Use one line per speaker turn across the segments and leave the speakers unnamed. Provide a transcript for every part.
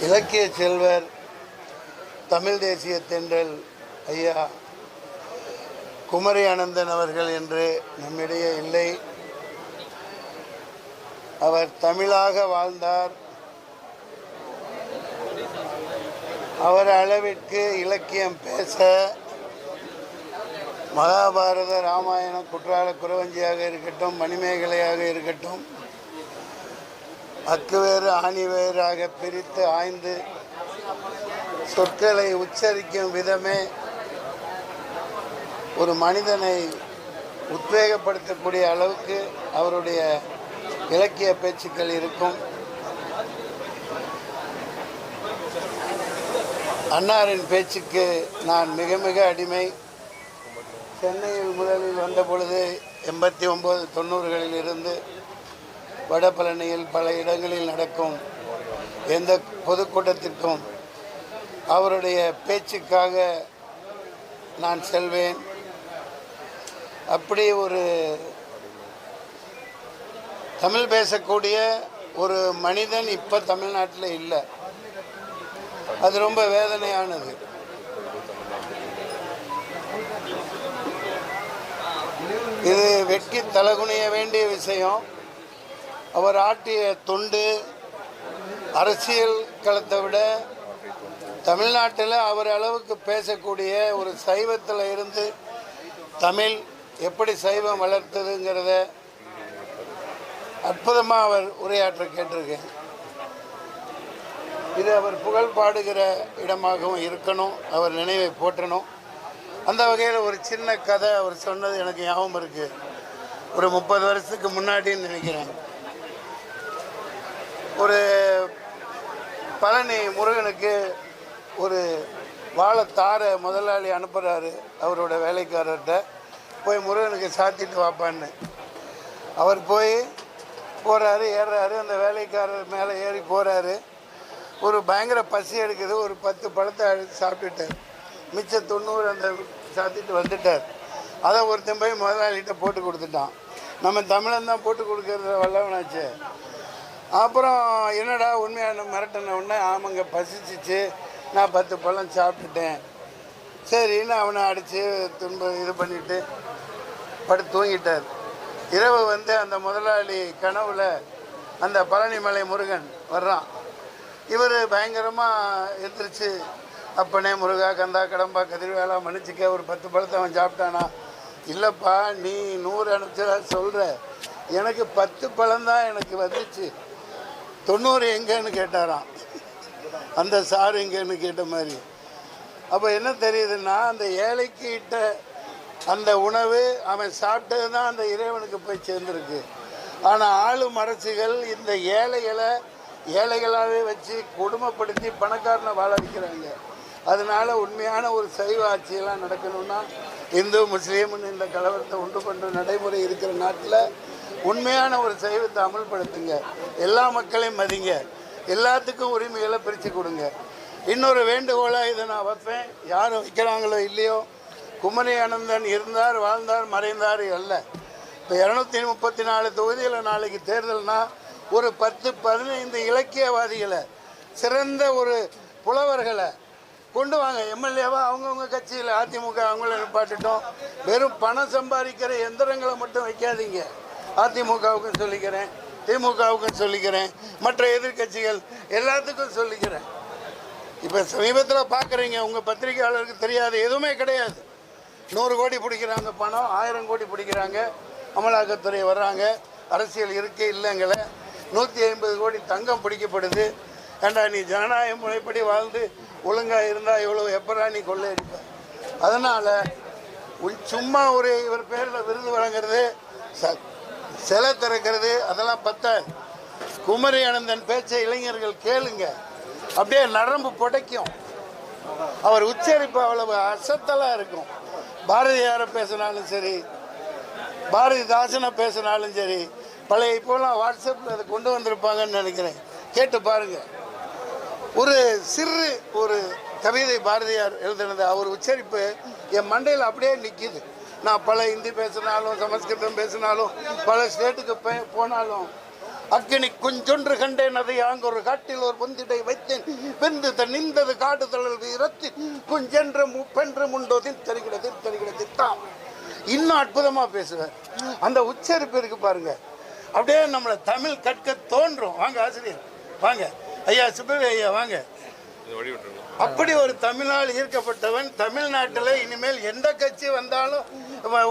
இலக்கிய செல்வர் தமிழ் தேசிய தென்றல் ஐயா குமரி அனந்தன் அவர்கள் என்று நம்மிடையே இல்லை. அவர் தமிழாக வாழ்ந்தார். அவர் அளவிற்கு இலக்கியம் பேச மகாபாரத ராமாயணம் குற்றால குறவஞ்சியாக இருக்கட்டும் மணிமேகலையாக இருக்கட்டும் அக்கு வேறு ஆணி வேறாக பிரித்து ஆய்ந்து சொற்களை உச்சரிக்கும் விதமே ஒரு மனிதனை உத்வேகப்படுத்தக்கூடிய அளவுக்கு அவருடைய இலக்கிய பேச்சுக்கள் இருக்கும். அன்னாரின் பேச்சுக்கு நான் மிக மிக அடிமை. சென்னையில் முதலில் வந்த பொழுது எண்பத்தி ஒம்பது தொண்ணூறுகளில் இருந்து வடபழனியில் பல இடங்களில் நடக்கும். எந்த பொதுக்கூட்டத்திற்கும் அவருடைய பேச்சுக்காக நான் செல்வேன். அப்படி ஒரு தமிழ் பேசக்கூடிய ஒரு மனிதன் இப்போ தமிழ்நாட்டில் இல்லை. அது ரொம்ப வேதனையானது. இது வெட்கி தலகுனிய வேண்டிய விஷயம். அவர் ஆட்டிய தொண்டு அரசியல் களத்தை விட தமிழ்நாட்டில் அவர் அளவுக்கு பேசக்கூடிய ஒரு சைவத்தில் இருந்து தமிழ் எப்படி சைவம் வளர்த்ததுங்கிறத அற்புதமாக அவர் உரையாற்ற கேட்டிருக்கேன். இது அவர் புகழ் பாடுகிற இடமாகவும் இருக்கணும் அவர் நினைவை போற்றணும். அந்த வகையில் ஒரு சின்ன கதை அவர் சொன்னது எனக்கு ஞாபகம் இருக்குது ஒரு முப்பது வருஷத்துக்கு முன்னாடின்னு நினைக்கிறேன். ஒரு பழனி முருகனுக்கு ஒரு வாழைத்தாரை முதலாளி அனுப்புகிறாரு அவரோட வேலைக்காரர்கிட்ட. போய் முருகனுக்கு சாத்திட்டு வாப்பான்னு. அவர் போய் போகிறாரு ஏறுறாரு. அந்த வேலைக்காரர் மேலே ஏறி போகிறாரு ஒரு பயங்கர பசி எடுக்குது. ஒரு பத்து பழத்தை அடித்து சாப்பிட்டுட்டார் மிச்ச தொண்ணூறு அந்த சாத்திட்டு வந்துட்டார். அதை ஒருத்தன் போய் முதலாளிகிட்ட போட்டு கொடுத்துட்டான். நம்ம தமிழன் தான் போட்டு கொடுக்கறத வல்லவனாச்சு. அப்புறம் என்னடா உண்மையான மிரட்டின உடனே ஆமாங்க பசிச்சிச்சு. நான் பத்து பழம் சாப்பிட்டுட்டேன். சரின்னு அவனை அடித்து துன்ப இது பண்ணிட்டு படு தூங்கிட்டார். இரவு வந்து அந்த முதலாளி கனவுல அந்த பழனிமலை முருகன் வர்றான். இவர் பயங்கரமாக எந்திரிச்சு அப்பனே முருகா கந்தா கடம்பா கதிர்வேலா மன்னிச்சிக்க ஒரு பத்து பழத்தை அவன் சாப்பிட்டானா? இல்லைப்பா நீ நூறு அனுப்பிச்சதா சொல்கிற எனக்கு பத்து பழம்தான் எனக்கு வந்துச்சு. தொண்ணூறு எங்கேன்னு கேட்டாராம். அந்த சார் எங்கேன்னு கேட்ட மாதிரி. அப்போ என்ன தெரியுதுன்னா அந்த ஏழைக்கு இட்ட அந்த உணவு அவன் சாப்பிட்டது தான் அந்த இறைவனுக்கு போய் சேர்ந்துருக்கு. ஆனால் ஆளும் அரசுகள் இந்த ஏழைகளை ஏழைகளாகவே வச்சு கொடுமைப்படுத்தி பணக்காரனை வாழ வைக்கிறாங்க. அதனால உண்மையான ஒரு சைவ ஆட்சியெல்லாம் நடக்கணும்னா இந்து முஸ்லீம்னு இந்த கலவரத்தை உண்டு பண்ணுற நடைமுறை இருக்கிற நாட்டில் உண்மையான ஒரு சைவத்தை அமல்படுத்துங்க. எல்லா மக்களையும் மதிங்க. எல்லாத்துக்கும் உரிமைகளை பிரித்து கொடுங்க. இன்னொரு வேண்டுகோளாக இதை நான் வைப்பேன். யார் வைக்கிறாங்களோ இல்லையோ குமரி அனந்தன் இருந்தார் வாழ்ந்தார் மறைந்தார் அல்ல. இப்போ இரநூத்தி முப்பத்தி நாலு தொகுதியில் நாளைக்கு தேர்தல்னால் ஒரு பத்து பதினைந்து இலக்கியவாதிகளை சிறந்த ஒரு புலவர்களை கொண்டு வாங்க. எம்எல்ஏவா அவங்கவுங்க கட்சியில் அதிமுக அவங்கள நிப்பாட்டுட்டோம். வெறும் பணம் சம்பாதிக்கிற எந்திரங்களை மட்டும் வைக்காதீங்க. அதிமுகவுக்கும் சொல்லிக்கிறேன் திமுகவுக்கும் சொல்லிக்கிறேன் மற்ற எதிர்க்கட்சிகள் எல்லாத்துக்கும் சொல்லிக்கிறேன். இப்போ சமீபத்தில் பார்க்குறீங்க உங்கள் பத்திரிகையாளருக்கு தெரியாது எதுவுமே கிடையாது. நூறு கோடி பிடிக்கிறாங்க பணம் ஆயிரம் கோடி பிடிக்கிறாங்க அமலாக்கத்துறை வர்றாங்க அரசியல் இருக்கே இல்லைங்கள. நூற்றி ஐம்பது கோடி தங்கம் பிடிக்கப்படுது. ஏண்டா நீ ஜனநாயக முறைப்படி வாழ்ந்து ஒழுங்காக இருந்தால் இவ்வளோ எப்பரா நீ கொள்ளையடிப்ப? அதனால் சும்மா ஒரு இவர் பேரில் விருது வழங்குறது ச சிலை திறக்கிறது அதெல்லாம் பத்த குமரி அனந்தன் பேச்சை இளைஞர்கள் கேளுங்க. அப்படியே நரம்பு புடைக்கும். அவர் உச்சரிப்பு அவ்வளவு அசத்தலாக இருக்கும். பாரதியாரை பேசினாலும் சரி பாரதிதாசனை பேசினாலும் சரி பழைய இப்போலாம் வாட்ஸ்அப்பில் அதை கொண்டு வந்திருப்பாங்கன்னு நினைக்கிறேன். கேட்டு பாருங்க. ஒரு சிறு ஒரு கவிதை பாரதியார் எழுதினது அவர் உச்சரிப்பு என் மண்டையில் அப்படியே நிற்கிது நான் பல ஹிந்தி பேசினாலும் சமஸ்கிருதம் பேசினாலும் பல ஸ்டேட்டுக்கு போய் போனாலும் அக்கினி குஞ்சொன்று கண்டேன் அதை அங்கொரு காட்டில் ஒரு பொந்திடை வைத்தேன். வெந்து நின்றது காடு தழல் வீரத்து குஞ்சென்ற முப்பென்று முண்டோதில் தெரிகிறது தெரிகிறது தான் இன்னும் அற்புதமாக பேசுவேன். அந்த உச்சரிப்பு இருக்கு பாருங்க. அப்படியே நம்மளை தமிழ் கற்க தோன்றும். வாங்க ஆசிரியர் வாங்க. ஐயா சுப்பவி ஐயா வாங்க. அப்படி ஒரு தமிழால் ஈர்க்கப்பட்டவன் தமிழ்நாட்டில் இனிமேல் எந்த கட்சி வந்தாலும்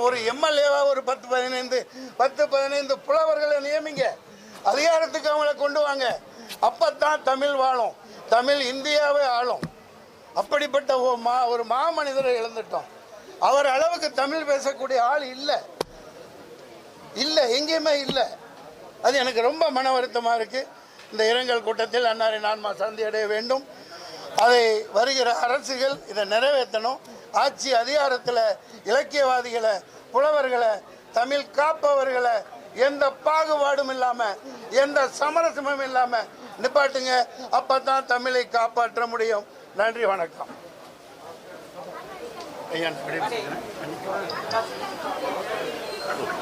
ஒரு எம்எல்ஏவா ஒரு பத்து பதினைந்து பத்து பதினைந்து புலவர்களை நியமிங்க. அதிகாரத்துக்கு அவங்கள கொண்டு வாங்க. அப்பத்தான் தமிழ் வாழும். தமிழ் இந்தியாவே ஆளும். அப்படிப்பட்ட ஒரு மா ஒரு மாமனிதரை இழந்துட்டோம். அவர் அளவுக்கு தமிழ் பேசக்கூடிய ஆள் இல்லை. இல்லை எங்கேயுமே இல்லை. அது எனக்கு ரொம்ப மன வருத்தமாக இருக்குது இந்த இரங்கல் கூட்டத்தில் அன்னாரை நான் சாந்தி அடைய வேண்டும். அதை வருகிற அரசுகள் இதை நிறைவேற்றணும். ஆட்சி அதிகாரத்தில் இலக்கியவாதிகளை புலவர்களை தமிழ் காப்பவர்களை எந்த பாகுபாடும் இல்லாமல் எந்த சமரசமும் இல்லாமல் நிப்பாட்டுங்க. அப்போ தான் தமிழை காப்பாற்ற முடியும். நன்றி வணக்கம். ஐயா